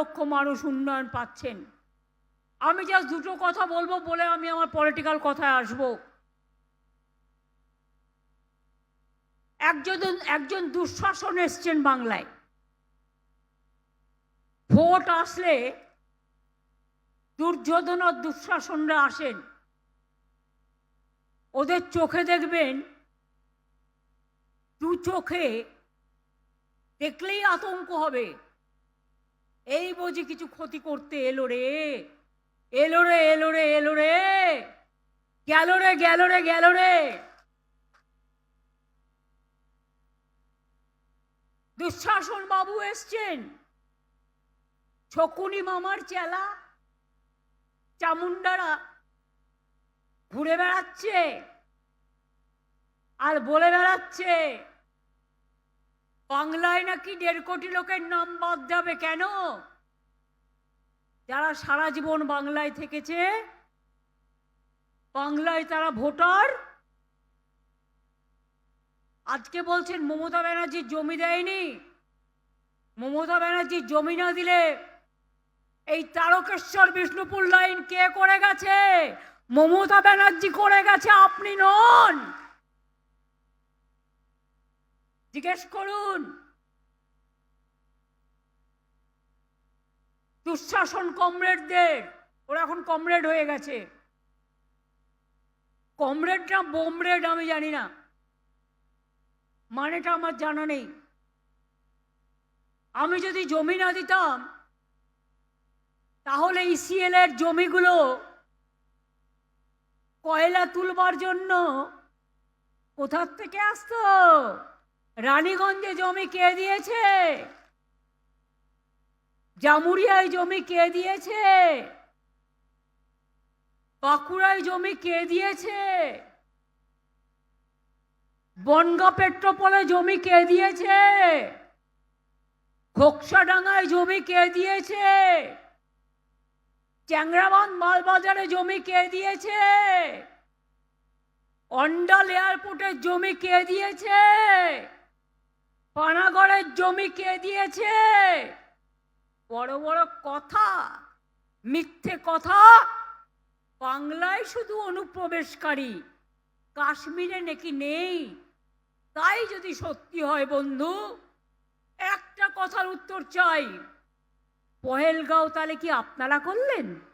লক্ষ মানুষ উন্নয়ন পাচ্ছেন। আমি জাস্ট দুটো কথা বলব বলে আমি আমার পলিটিক্যাল কথায় আসব। একজন একজন দুঃশাসন এসছেন বাংলায়। ভোট আসলে দুর্যোধন আর দুঃশাসনরা আসেন। ওদের চোখে দেখবেন, দু চোখে দেখলেই আতঙ্ক হবে। এই বুঝি কিছু ক্ষতি করতে এলো রে এলো রে এলো রে এলো রে, গেল রে গেল রে গেল রে। দুঃশাসন বাবু এসছেন ছকুনি মামার চেলা চামুন্ডারা ঘুরে বেড়াচ্ছে, আর বলে বেড়াচ্ছে বাংলায় নাকি দেড় কোটি লোকের নাম বাদ যাবে কেন? যারা সারা জীবন বাংলায় থেকেছে, বাংলায় তারা ভোটার? আজকে বলছেন মমতা ব্যানার্জি জমি দেয়নি। মমতা ব্যানার্জি জমি না দিলে এই তারকেশ্বর বিষ্ণুপুর লাইন কে করে গেছে? মমতা ব্যানার্জি করে গেছে আপনি নন। জিজ্ঞেস করুন। দুঃশাসন কমরেডদের, ওরা এখন কমরেড হয়ে গেছে। কমরেড না বোমরেড আমি জানি না। মানেটা আমার জানা নেই। আমি যদি জমি না দিতাম, তাহলে ইসিএল এর জমিগুলো কয়লা তুলবার জন্য কোথার থেকে আসতো? রানীগঞ্জে জমি কে দিয়েছে? জামুরিয়ায় জমি কে দিয়েছে? বাঁকুড়ায় জমি কে দিয়েছে? বনগা পেট্রোপলে জমি কে দিয়েছে? খোকসাডাঙ্গায় জমি কে দিয়েছে? চ্যাংরাবান্ধ মালবাজারে জমি কে দিয়েছে? অন্ডাল এয়ারপোর্টের জমি কে দিয়েছে? পানাগড়ের জমি কে দিয়েছে? বড় বড় কথা, মিথ্যে কথা। বাংলায় শুধু অনুপ্রবেশকারী। কাশ্মীরে নাকি নেই? তাই যদি সত্যি হয় বন্ধু, একটা কথার উত্তর চাই। পহেলগাঁও তাহলে কি আপনারা করলেন?